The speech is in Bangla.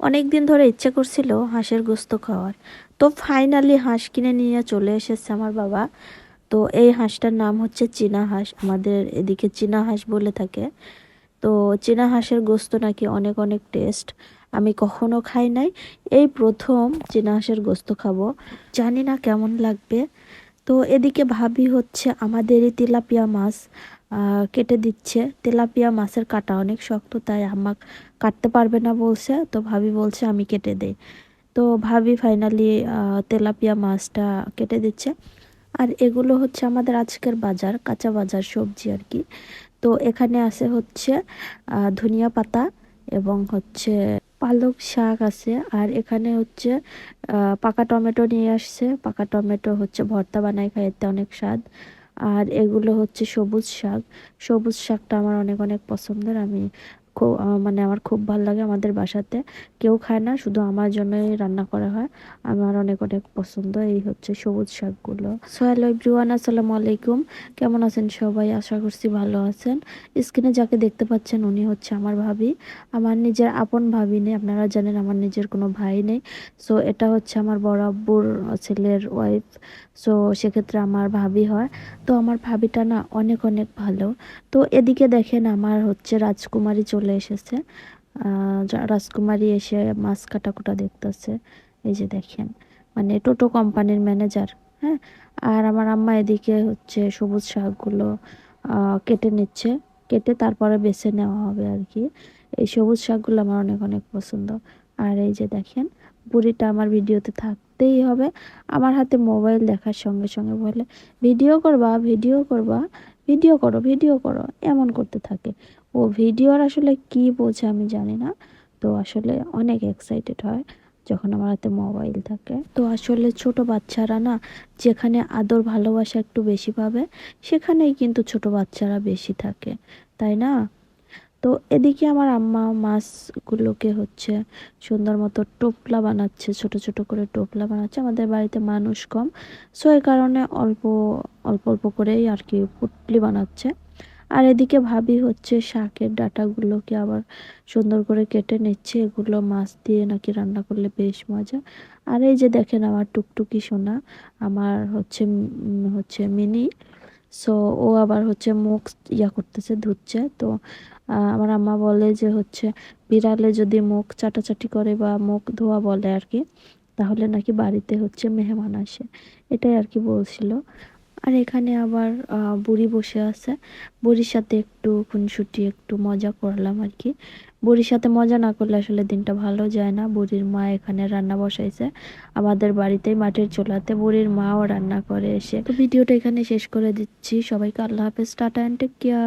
অনেক দিন ধরে ইচ্ছে করছিল হাঁসের গোস্ত খাওয়ার। তো ফাইনালি হাঁস কিনে নিয়ে চলে এসেছে আমার বাবা। তো এই হাঁসটার নাম হচ্ছে চীনা হাঁস। আমাদের এদিকে চীনা হাঁস বলে থাকে। তো চীনা হাঁসের গোস্ত নাকি অনেক অনেক টেস্ট আমি কখনো খাই নাই। এই প্রথম চীনা হাঁসের গোস্ত খাব। জানি না কেমন লাগবে। তো এদিকে ভাবি হচ্ছে আমাদেরই তেলাপিয়া মাছ কেটে দিচ্ছে। তেলাপিয়া মাছের কাটা অনেক শক্ত, তাই আমাক কাটতে পারবে না বলছে। তো ভাবি বলছে আমি কেটে দেই। তো ভাবি ফাইনালি তেলাপিয়া মাছটা কেটে দিচ্ছে। আর এগুলো হচ্ছে আমাদের আজকের বাজার, কাঁচা বাজার সবজি আর কি। তো এখানে আছে হচ্ছে ধনিয়া পাতা এবং হচ্ছে পালক শাক আছে। আর এখানে হচ্ছে পাকা টমেটো নিয়ে আসছে। পাকা টমেটো হচ্ছে ভর্তা বানায় খাইতে অনেক স্বাদ। আর এগুলো হচ্ছে সবুজ শাক। সবুজ শাকটা আমার অনেক অনেক পছন্দের। আমি মানে আমার খুব ভালো লাগে আমাদের বাসাতে। কেউ খায় না, শুধু আমার জন্যই রান্না করা হয়। আমার অনেক অনেক পছন্দ, এই হচ্ছে সবুজ শাকগুলো। সো হ্যালো এভরিওয়ান আসসালামু আলাইকুম। কেমন আছেন সবাই? আশা করছি ভালো আছেন। স্ক্রিনে যাকে দেখতে পাচ্ছেন, উনি হচ্ছে আমার ভাবি। আমার নিজের আপন ভাবি নেই, আপনারা জানেন আমার নিজের কোনো ভাই নেই। সো এটা হচ্ছে আমার বড় আব্বুর ছেলের ওয়াইফ সো সেক্ষেত্রে আমার ভাবি হয়। তো আমার ভাবিটা না অনেক অনেক ভালো। তো এদিকে দেখেন, আমার হচ্ছে রাজকুমারী চলে এসেছে। রাজকুমারী এসে মাছ কাটাকুটা দেখতেছে। এই যে দেখেন মানে টোটো কোম্পানির ম্যানেজার হ্যাঁ? আর আমার আম্মা এদিকে হচ্ছে সবুজ শাকগুলো কেটে নিচ্ছে। কেটে তারপরে বেছে নেওয়া হবে আর কি। এই সবুজ শাকগুলো আমার অনেক অনেক পছন্দ। আর এই যে দেখেন, বুড়িটা আমার ভিডিওতে থাকতেই হবে। আমার হাতে মোবাইল দেখার সঙ্গে সঙ্গে বলে, ভিডিও করবা ভিডিও করবা, ভিডিও করো ভিডিও করো। এমন করতে থাকে। ও ভিডিওর আসলে কি বোঝে আমি জানি না। তো আসলে অনেক এক্সাইটেড হয় যখন আমার হাতে মোবাইল থাকে। তো আসলে ছোট বাচ্চারা না যেখানে আদর ভালোবাসা একটু বেশি পাবে, সেখানেই কিন্তু ছোট বাচ্চারা বেশি থাকে, তাই না? তো এদিকে আমার আম্মা মাছগুলোকে হচ্ছে সুন্দর মতো টোপলা বানাচ্ছে, ছোট ছোট করে টোপলা বানাচ্ছে। আমাদের বাড়িতে মানুষ কম সো এই কারণে অল্প অল্প অল্প করেই আর কি পুটলি বানাচ্ছে। আর এদিকে ভাবি হচ্ছে শাকের ডাঁটাগুলোকে আবার সুন্দর করে কেটে নিচ্ছে। এগুলো মাছ দিয়ে নাকি রান্না করলে বেশ মজা। আর এই যে দেখেন আমার টুকটুকি সোনা, আমার হচ্ছে হচ্ছে মিনি। সো ও আবার হচ্ছে মুখ ইয়া করতেছে, ধুচ্ছে। তো আমার আম্মা বলে যে হচ্ছে বিড়ালে যদি মুখ চাটাচাটি করে বা মুখ ধোয়া বলে আর কি, তাহলে নাকি বাড়িতে হচ্ছে মেহমান আসে। এটাই আর কি বলছিল। আর এখানে আবার বুড়ি বসে আছে। বুড়ির সাথে একটু খুনসুটি, একটু মজা করলাম আর কি। বুড়ির সাথে মজা না করলে আসলে দিনটা ভালো যায় না। বুড়ির মা এখানে রান্না বসাইছে। আমাদের বাড়িতেই মাটির চোলাতে বুড়ির মাও রান্না করে এসে। তো ভিডিওটা এখানে শেষ করে দিচ্ছি। সবাইকে আল্লাহ হাফেজ, টাটা অ্যান্ড টেক কেয়ার